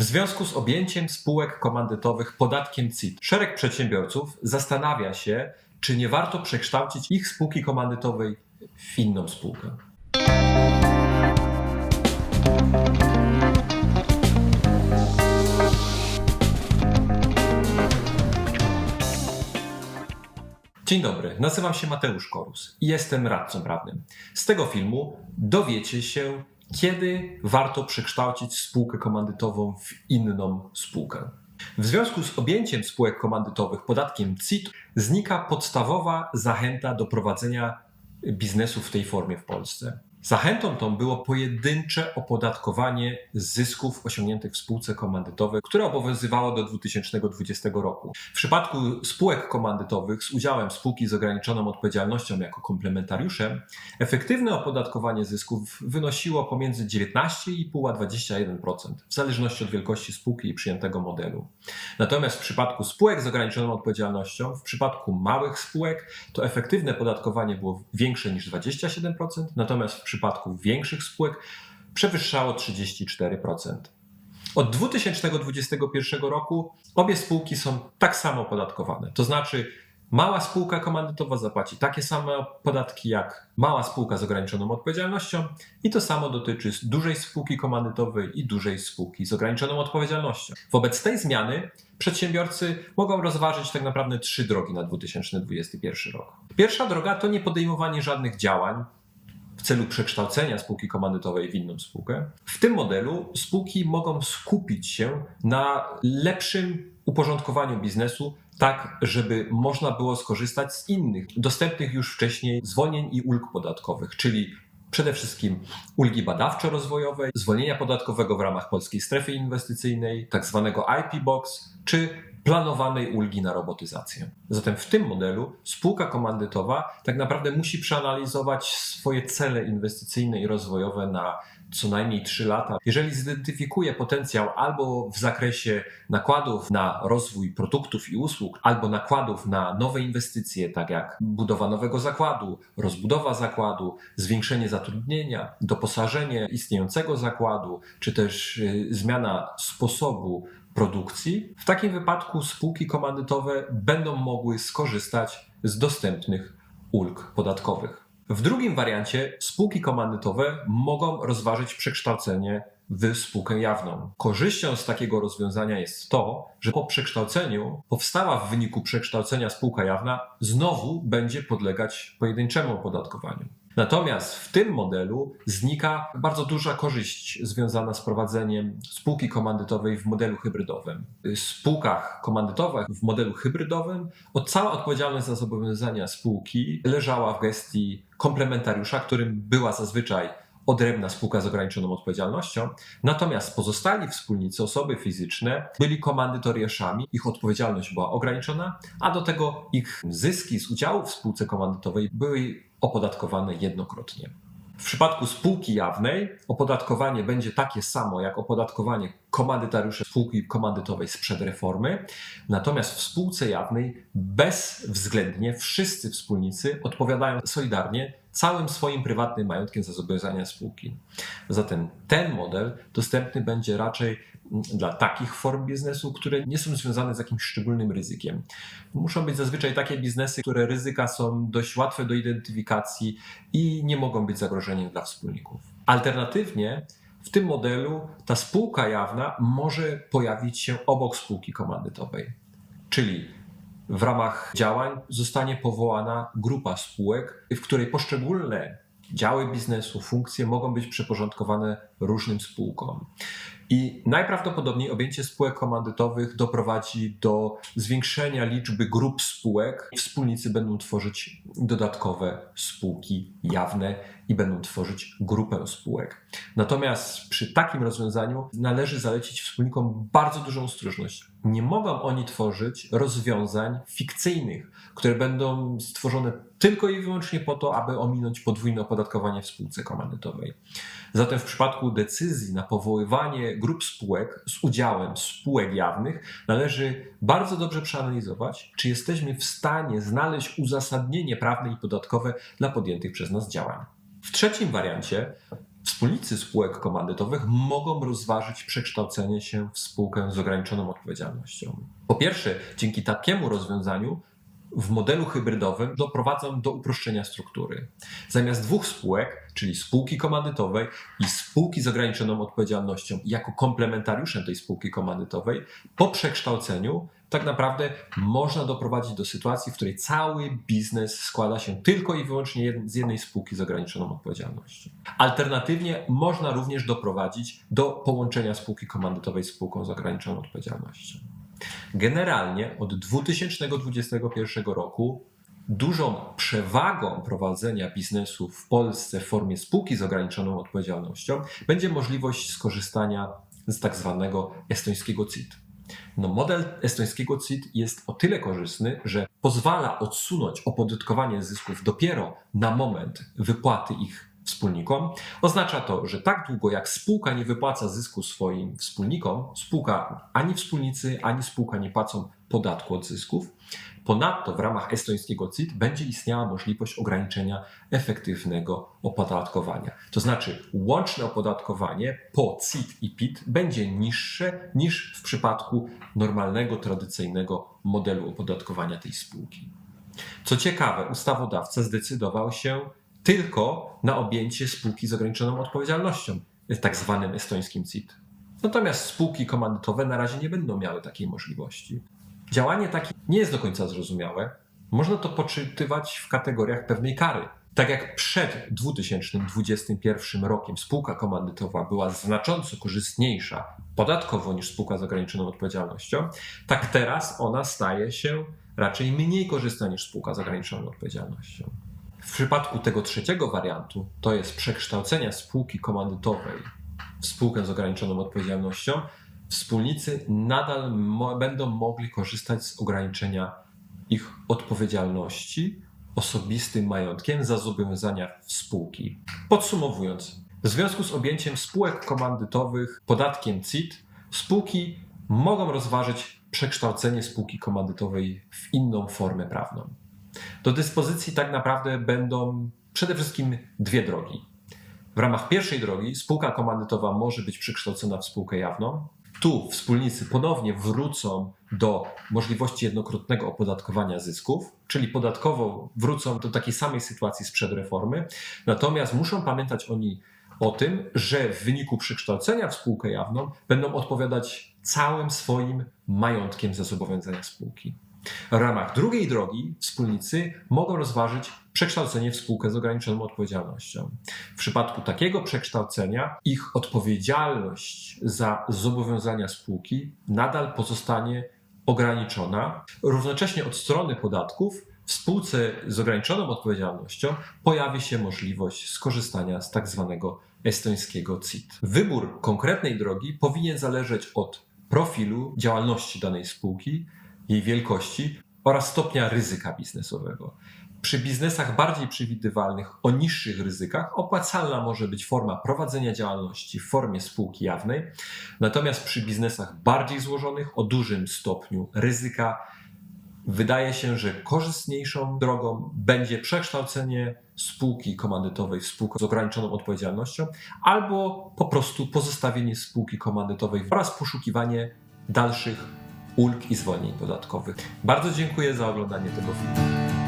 W związku z objęciem spółek komandytowych podatkiem CIT, szereg przedsiębiorców zastanawia się, czy nie warto przekształcić ich spółki komandytowej w inną spółkę. Dzień dobry, nazywam się Mateusz Korus i jestem radcą prawnym. Z tego filmu dowiecie się, kiedy warto przekształcić spółkę komandytową w inną spółkę. W związku z objęciem spółek komandytowych podatkiem CIT znika podstawowa zachęta do prowadzenia biznesu w tej formie w Polsce. Zachętą tą było pojedyncze opodatkowanie zysków osiągniętych w spółce komandytowej, które obowiązywało do 2020 roku. W przypadku spółek komandytowych z udziałem spółki z ograniczoną odpowiedzialnością jako komplementariuszem, efektywne opodatkowanie zysków wynosiło pomiędzy 19,5 a 21%, w zależności od wielkości spółki i przyjętego modelu. Natomiast w przypadku spółek z ograniczoną odpowiedzialnością, w przypadku małych spółek, to efektywne podatkowanie było większe niż 27%, natomiast w przypadku większych spółek przewyższało 34%. Od 2021 roku obie spółki są tak samo opodatkowane. To znaczy, mała spółka komandytowa zapłaci takie same podatki jak mała spółka z ograniczoną odpowiedzialnością, i to samo dotyczy dużej spółki komandytowej i dużej spółki z ograniczoną odpowiedzialnością. Wobec tej zmiany przedsiębiorcy mogą rozważyć tak naprawdę trzy drogi na 2021 rok. Pierwsza droga to nie podejmowanie żadnych działań, w celu przekształcenia spółki komandytowej w inną spółkę. W tym modelu spółki mogą skupić się na lepszym uporządkowaniu biznesu, tak żeby można było skorzystać z innych, dostępnych już wcześniej zwolnień i ulg podatkowych, czyli przede wszystkim ulgi badawczo-rozwojowej, zwolnienia podatkowego w ramach polskiej strefy inwestycyjnej, tak zwanego IP Box, czy planowanej ulgi na robotyzację. Zatem w tym modelu spółka komandytowa tak naprawdę musi przeanalizować swoje cele inwestycyjne i rozwojowe na co najmniej 3 lata. Jeżeli zidentyfikuje potencjał albo w zakresie nakładów na rozwój produktów i usług, albo nakładów na nowe inwestycje, tak jak budowa nowego zakładu, rozbudowa zakładu, zwiększenie zatrudnienia, doposażenie istniejącego zakładu, czy też y, zmiana sposobu produkcji, w takim wypadku spółki komandytowe będą mogły skorzystać z dostępnych ulg podatkowych. W drugim wariancie spółki komandytowe mogą rozważyć przekształcenie w spółkę jawną. Korzyścią z takiego rozwiązania jest to, że po przekształceniu powstała w wyniku przekształcenia spółka jawna znowu będzie podlegać pojedynczemu opodatkowaniu. Natomiast w tym modelu znika bardzo duża korzyść związana z prowadzeniem spółki komandytowej w modelu hybrydowym. W spółkach komandytowych w modelu hybrydowym od cała odpowiedzialność za zobowiązania spółki leżała w gestii komplementariusza, którym była zazwyczaj odrębna spółka z ograniczoną odpowiedzialnością, natomiast pozostali wspólnicy, osoby fizyczne, byli komandytoriaszami, ich odpowiedzialność była ograniczona, a do tego ich zyski z udziału w spółce komandytowej były opodatkowane jednokrotnie. W przypadku spółki jawnej opodatkowanie będzie takie samo jak opodatkowanie komandytariuszy spółki komandytowej sprzed reformy, natomiast w spółce jawnej bezwzględnie wszyscy wspólnicy odpowiadają solidarnie całym swoim prywatnym majątkiem za zobowiązania spółki. Zatem ten model dostępny będzie raczej dla takich form biznesu, które nie są związane z jakimś szczególnym ryzykiem. Muszą być zazwyczaj takie biznesy, które ryzyka są dość łatwe do identyfikacji i nie mogą być zagrożeniem dla wspólników. Alternatywnie w tym modelu ta spółka jawna może pojawić się obok spółki komandytowej, czyli w ramach działań zostanie powołana grupa spółek, w której poszczególne działy biznesu, funkcje mogą być przyporządkowane różnym spółkom. I najprawdopodobniej objęcie spółek komandytowych doprowadzi do zwiększenia liczby grup spółek. Wspólnicy będą tworzyć dodatkowe spółki jawne i będą tworzyć grupę spółek. Natomiast przy takim rozwiązaniu należy zalecić wspólnikom bardzo dużą ostrożność. Nie mogą oni tworzyć rozwiązań fikcyjnych, które będą stworzone tylko i wyłącznie po to, aby ominąć podwójne opodatkowanie w spółce komandytowej. Zatem w przypadku decyzji na powoływanie grup spółek z udziałem spółek jawnych należy bardzo dobrze przeanalizować, czy jesteśmy w stanie znaleźć uzasadnienie prawne i podatkowe dla podjętych przez nas działań. W trzecim wariancie Wspólnicy spółek komandytowych mogą rozważyć przekształcenie się w spółkę z ograniczoną odpowiedzialnością. Po pierwsze, dzięki takiemu rozwiązaniu w modelu hybrydowym doprowadzą do uproszczenia struktury. Zamiast dwóch spółek, czyli spółki komandytowej i spółki z ograniczoną odpowiedzialnością, jako komplementariuszem tej spółki komandytowej, po przekształceniu tak naprawdę można doprowadzić do sytuacji, w której cały biznes składa się tylko i wyłącznie z jednej spółki z ograniczoną odpowiedzialnością. Alternatywnie można również doprowadzić do połączenia spółki komandytowej z spółką z ograniczoną odpowiedzialnością. Generalnie od 2021 roku dużą przewagą prowadzenia biznesu w Polsce w formie spółki z ograniczoną odpowiedzialnością będzie możliwość skorzystania z tak zwanego estońskiego CIT. No, model estońskiego CIT jest o tyle korzystny, że pozwala odsunąć opodatkowanie zysków dopiero na moment wypłaty ich wspólnikom. Oznacza to, że tak długo jak spółka nie wypłaca zysku swoim wspólnikom, spółka ani wspólnicy, ani spółka nie płacą podatku od zysków. Ponadto w ramach estońskiego CIT będzie istniała możliwość ograniczenia efektywnego opodatkowania. To znaczy łączne opodatkowanie po CIT i PIT będzie niższe niż w przypadku normalnego, tradycyjnego modelu opodatkowania tej spółki. Co ciekawe, ustawodawca zdecydował się tylko na objęcie spółki z ograniczoną odpowiedzialnością, tak zwanym estońskim CIT. Natomiast spółki komandytowe na razie nie będą miały takiej możliwości. Działanie takie nie jest do końca zrozumiałe. Można to poczytywać w kategoriach pewnej kary. Tak jak przed 2021 rokiem spółka komandytowa była znacząco korzystniejsza podatkowo niż spółka z ograniczoną odpowiedzialnością, tak teraz ona staje się raczej mniej korzystna niż spółka z ograniczoną odpowiedzialnością. W przypadku tego trzeciego wariantu, to jest przekształcenia spółki komandytowej w spółkę z ograniczoną odpowiedzialnością, wspólnicy nadal mo- będą mogli korzystać z ograniczenia ich odpowiedzialności osobistym majątkiem za zobowiązania spółki. Podsumowując, w związku z objęciem spółek komandytowych podatkiem CIT, spółki mogą rozważyć przekształcenie spółki komandytowej w inną formę prawną. Do dyspozycji tak naprawdę będą przede wszystkim dwie drogi. W ramach pierwszej drogi spółka komandytowa może być przekształcona w spółkę jawną. Tu wspólnicy ponownie wrócą do możliwości jednokrotnego opodatkowania zysków, czyli podatkowo wrócą do takiej samej sytuacji sprzed reformy. Natomiast muszą pamiętać oni o tym, że w wyniku przekształcenia w spółkę jawną będą odpowiadać całym swoim majątkiem za zobowiązania spółki. W ramach drugiej drogi wspólnicy mogą rozważyć przekształcenie w spółkę z ograniczoną odpowiedzialnością. W przypadku takiego przekształcenia ich odpowiedzialność za zobowiązania spółki nadal pozostanie ograniczona. Równocześnie od strony podatków w spółce z ograniczoną odpowiedzialnością pojawi się możliwość skorzystania z tak zwanego estońskiego CIT. Wybór konkretnej drogi powinien zależeć od profilu działalności danej spółki, jej wielkości oraz stopnia ryzyka biznesowego. Przy biznesach bardziej przewidywalnych, o niższych ryzykach, opłacalna może być forma prowadzenia działalności w formie spółki jawnej, natomiast przy biznesach bardziej złożonych, o dużym stopniu ryzyka, wydaje się, że korzystniejszą drogą będzie przekształcenie spółki komandytowej w spółkę z ograniczoną odpowiedzialnością, albo po prostu pozostawienie spółki komandytowej oraz poszukiwanie dalszych ulg i zwolnień podatkowych. Bardzo dziękuję za oglądanie tego filmu.